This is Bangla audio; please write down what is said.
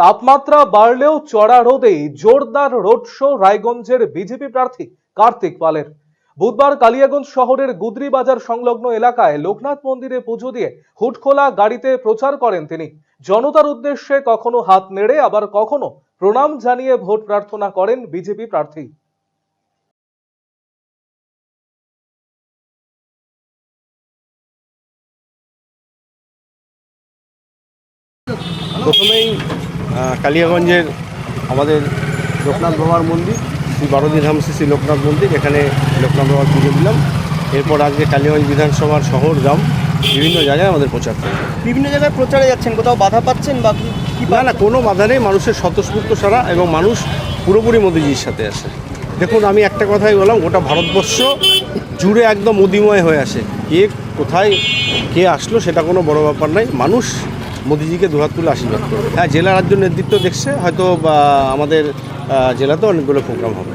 তাপমাত্রা বাড়লেও চড়া রোদেই জোরদার রোড শো রায়গঞ্জের বিজেপি প্রার্থী কার্তিক পালের। বুধবার কালিয়াগঞ্জ শহরের গুদরি বাজার সংলগ্ন এলাকায় লোকনাথ মন্দিরে পুজো দিয়ে হুটখোলা গাড়িতে প্রচার করেন তিনি। জনতার উদ্দেশ্যে কখনো হাত নেড়ে, আবার কখনো প্রণাম জানিয়ে ভোট প্রার্থনা করেন বিজেপি প্রার্থী। প্রথমেই কালিয়াগঞ্জের আমাদের লোকনাথ বাবার মন্দির শ্রী বারোদি ধাম শ্রী লোকনাথ মন্দির এখানে লোকনাথ বাবার পুজো দিলাম। এরপর আজকে কালিয়াগঞ্জ বিধানসভার শহর গ্রাম বিভিন্ন জায়গায় আমাদের প্রচার করব। বিভিন্ন জায়গায় প্রচারে যাচ্ছেন কোথাও বাধা পাচ্ছেন বা কি- কি না না কোনো বাধা নেই মানুষের স্বতঃস্ফূর্ত সারা এবং মানুষ পুরোপুরি মোদিজির সাথে আসে। দেখুন আমি একটা কথাই বললাম গোটা ভারতবর্ষ জুড়ে একদম মোদিময় হয়ে আসে। কে কোথায় কে আসলো সেটা কোনো বড় ব্যাপার নাই। মানুষ মোদিজিকে দুহাত তুলে আশীর্বাদ করবে। হ্যাঁ জেলা রাজ্য নেতৃত্ব দেখছে, হয়তো আমাদের জেলাতে অনেকগুলো প্রোগ্রাম হবে।